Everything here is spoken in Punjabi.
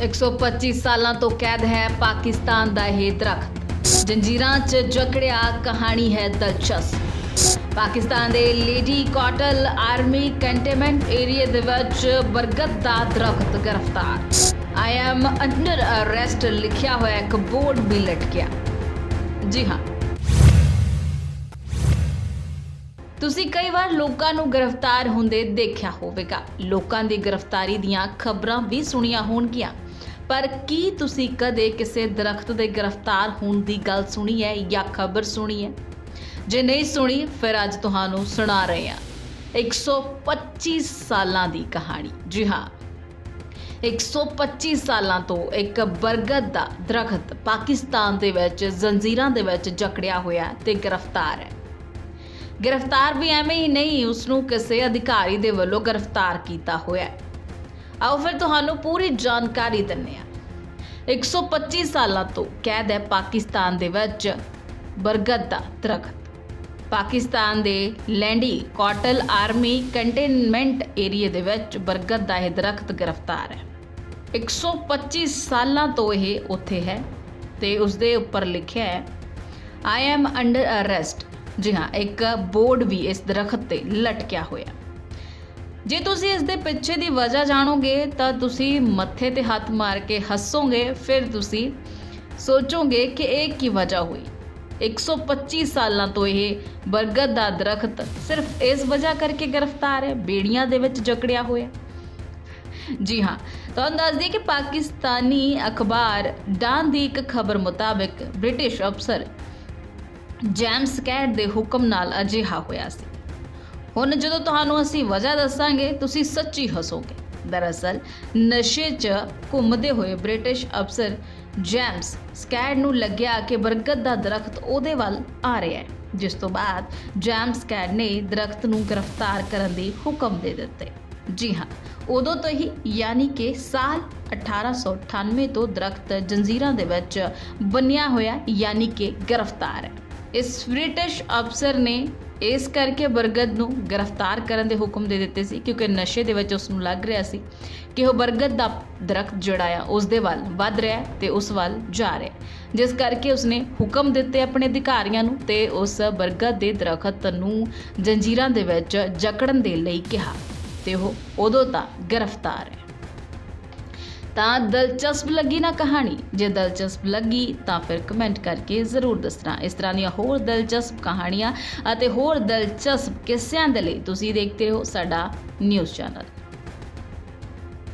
125 ਸਾਲਾਂ ਤੋਂ ਕੈਦ ਹੈ ਪਾਕਿਸਤਾਨ ਦਾ ਇਹ ਦਰਖਤ। ਜੰਜੀਰਾਂ 'ਚ ਜਕੜਿਆ ਕਹਾਣੀ ਹੈ ਦਿਲਚਸਪ। ਪਾਕਿਸਤਾਨ ਦੇ lady cartel army cantonment area ਦੇ ਵਿੱਚ ਬਰਗਦ ਦਾ ਦਰਖਤ ਗ੍ਰਿਫਤਾਰ। ਆਈ ਐਮ ਅੰਡਰ ਅਰੈਸਟ ਲਿਖਿਆ ਹੋਇਆ ਇੱਕ ਬੋਰਡ ਵੀ ਲਟਕਿਆ। ਜੀ ਹਾਂ। ਤੁਸੀਂ ਕਈ ਵਾਰ ਲੋਕਾਂ ਨੂੰ ਗ੍ਰਿਫਤਾਰ ਹੁੰਦੇ ਦੇਖਿਆ ਹੋਵੇਗਾ। ਲੋਕਾਂ ਦੀ ਗ੍ਰਿਫਤਾਰੀ ਦੀਆਂ ਖਬਰਾਂ ਵੀ ਸੁਣੀਆਂ ਹੋਣਗੀਆਂ। ਪਰ ਕੀ ਤੁਸੀਂ ਕਦੇ ਕਿਸੇ ਦਰਖਤ ਦੇ ਗ੍ਰਿਫਤਾਰ ਹੋਣ ਦੀ ਗੱਲ ਸੁਣੀ ਹੈ ਜਾਂ ਖਬਰ ਸੁਣੀ ਹੈ? ਜੇ ਨਹੀਂ ਸੁਣੀ, ਫਿਰ ਅੱਜ ਤੁਹਾਨੂੰ ਸੁਣਾ ਰਹੇ ਹਾਂ। 125 ਸਾਲਾਂ ਦੀ ਕਹਾਣੀ। ਜੀ ਹਾਂ। 125 ਸਾਲਾਂ ਤੋਂ ਇੱਕ ਬਰਗਦ ਦਾ ਦਰਖਤ ਪਾਕਿਸਤਾਨ ਦੇ ਵਿੱਚ, ਜ਼ੰਜੀਰਾਂ ਦੇ ਵਿੱਚ ਜਕੜਿਆ ਹੋਇਆ ਹੈ ਤੇ ਗ੍ਰਿਫਤਾਰ ਹੈ। ਗ੍ਰਿਫਤਾਰ ਵੀ ਐਵੇਂ ਹੀ ਨਹੀਂ ਉਸ ਨੂੰ ਕਿਸੇ ਅਧਿਕਾਰੀ ਦੇ ਵੱਲੋਂ ਗ੍ਰਿਫਤਾਰ ਕੀਤਾ ਹੋਇਆ ਹੈ। ਆਓ ਫਿਰ ਤੁਹਾਨੂੰ ਪੂਰੀ ਜਾਣਕਾਰੀ ਦਿੰਨੇ ਆ 125 ਸਾਲਾਂ ਤੋਂ ਕੈਦ ਹੈ ਪਾਕਿਸਤਾਨ ਦੇ ਵਿੱਚ ਬਰਗਦ ਦਾ ਦਰਖਤ। ਪਾਕਿਸਤਾਨ ਦੇ Landi Kotal army cantonment area ਦੇ ਵਿੱਚ ਬਰਗਦ ਦਾ ਇਹ ਦਰਖਤ ਗ੍ਰਿਫਤਾਰ ਹੈ। 125 ਸਾਲਾਂ ਤੋਂ ਇਹ ਉੱਥੇ ਹੈ ਤੇ ਉਸ ਦੇ ਉੱਪਰ ਲਿਖਿਆ ਹੈ ਆਈ ਐਮ ਅੰਡਰ ਅਰੈਸਟ ਜੀ ਹਾਂ, ਇੱਕ ਬੋਰਡ ਵੀ ਇਸ ਦਰਖਤ ਤੇ ਲਟਕਿਆ ਹੋਇਆ। ਜੇ ਤੁਸੀਂ ਇਸ ਦੇ ਪਿੱਛੇ ਦੀ ਵਜ੍ਹਾ ਜਾਣੋਗੇ, ਤਾਂ ਤੁਸੀਂ ਮੱਥੇ ਤੇ ਹੱਥ ਮਾਰ ਕੇ ਹੱਸੋਗੇ, ਫਿਰ ਤੁਸੀਂ ਸੋਚੋਗੇ ਕਿ ਇਹ ਕੀ ਵਜ੍ਹਾ ਹੋਈ। 125 ਸਾਲਾਂ ਤੋਂ ਇਹ ਬਰਗਦ ਦਾ ਦਰਖਤ ਸਿਰਫ ਇਸ ਵਜ੍ਹਾ ਕਰਕੇ ਗ੍ਰਿਫਤਾਰ ਹੈ, ਬੇੜੀਆਂ ਦੇ ਵਿੱਚ ਜਕੜਿਆ ਹੋਇਆ। ਜੀ ਹਾਂ, ਤੁਹਾਨੂੰ ਦੱਸ ਦਈਏ ਕਿ ਪਾਕਿਸਤਾਨੀ ਅਖਬਾਰ ਡਾਨ ਦੀ ਇੱਕ ਖਬਰ ਮੁਤਾਬਕ ਬ੍ਰਿਟਿਸ਼ ਅਫਸਰ ਜੈਮਸ ਕੈਟ ਦੇ ਹੁਕਮ ਨਾਲ ਅਜਿਹਾ ਹੋਇਆ ਸੀ। ਹੁਣ ਜਦੋਂ ਤੁਹਾਨੂੰ ਅਸੀਂ ਵਜ੍ਹਾ ਦੱਸਾਂਗੇ, ਤੁਸੀਂ ਸੱਚੀ ਹੱਸੋਗੇ। ਦਰਅਸਲ, ਨਸ਼ੇ 'ਚ ਘੁੰਮਦੇ ਹੋਏ ਬ੍ਰਿਟਿਸ਼ ਅਫਸਰ ਜੈਮਸ ਸਕੈਡ ਨੂੰ ਲੱਗਿਆ ਕਿ ਬਰਗਦ ਦਾ ਦਰਖਤ ਉਹਦੇ ਵੱਲ ਆ ਰਿਹਾ ਹੈ, ਜਿਸ ਤੋਂ ਬਾਅਦ ਜੈਮਸ ਸਕੈਡ ਨੇ ਦਰਖਤ ਨੂੰ ਗ੍ਰਿਫਤਾਰ ਕਰਨ ਦੇ ਹੁਕਮ ਦੇ ਦਿੱਤੇ। ਜੀ ਹਾਂ, ਉਦੋਂ ਤੋਂ ਹੀ ਯਾਨੀ ਕਿ ਸਾਲ 1898 ਤੋਂ ਦਰਖਤ ਜੰਜੀਰਾਂ ਦੇ ਵਿੱਚ ਬੰਨਿਆ ਹੋਇਆ ਯਾਨੀ ਕਿ ਗ੍ਰਿਫਤਾਰ ਹੈ। ਇਸ ਬ੍ਰਿਟਿਸ਼ ਅਫਸਰ ਨੇ ਇਸ ਕਰਕੇ ਬਰਗਦ ਨੂੰ ਗ੍ਰਿਫਤਾਰ ਕਰਨ ਦੇ ਹੁਕਮ ਦੇ ਦਿੱਤੇ ਸੀ, ਕਿਉਂਕਿ ਨਸ਼ੇ ਦੇ ਵਿੱਚ ਉਸ ਨੂੰ ਲੱਗ ਰਿਹਾ ਸੀ ਕਿ ਉਹ ਬਰਗਦ ਦਾ ਦਰਖਤ ਜਿਹੜਾ ਆ ਉਸ ਦੇ ਵੱਲ ਵੱਧ ਰਿਹਾ ਹੈ ਤੇ ਉਸ ਵੱਲ ਜਾ ਰਿਹਾ ਜਿਸ ਕਰਕੇ ਉਸਨੇ ਹੁਕਮ ਦਿੱਤੇ ਆਪਣੇ ਅਧਿਕਾਰੀਆਂ ਨੂੰ ਤੇ ਉਸ ਬਰਗਦ ਦੇ ਦਰਖਤ ਨੂੰ ਜੰਜੀਰਾਂ ਦੇ ਵਿੱਚ ਜਕੜਨ ਦੇ ਲਈ ਕਿਹਾ ਤੇ ਉਹ ਉਦੋਂ ਤਾਂ ਗ੍ਰਿਫਤਾਰ ਹੈ। ਤਾਂ ਦਿਲਚਸਪ ਲੱਗੀ ਨਾ ਕਹਾਣੀ? ਜੇ ਦਿਲਚਸਪ ਲੱਗੀ ਤਾਂ ਫਿਰ ਕਮੈਂਟ ਕਰਕੇ ਜ਼ਰੂਰ ਦੱਸਣਾ। ਇਸ ਤਰ੍ਹਾਂ ਦੀਆਂ ਹੋਰ ਦਿਲਚਸਪ ਕਹਾਣੀਆਂ ਅਤੇ ਹੋਰ ਦਿਲਚਸਪ ਕਿੱਸਿਆਂ ਦੇ ਲਈ ਤੁਸੀਂ ਦੇਖਦੇ ਰਹੋ ਸਾਡਾ ਨਿਊਜ਼ ਚੈਨਲ।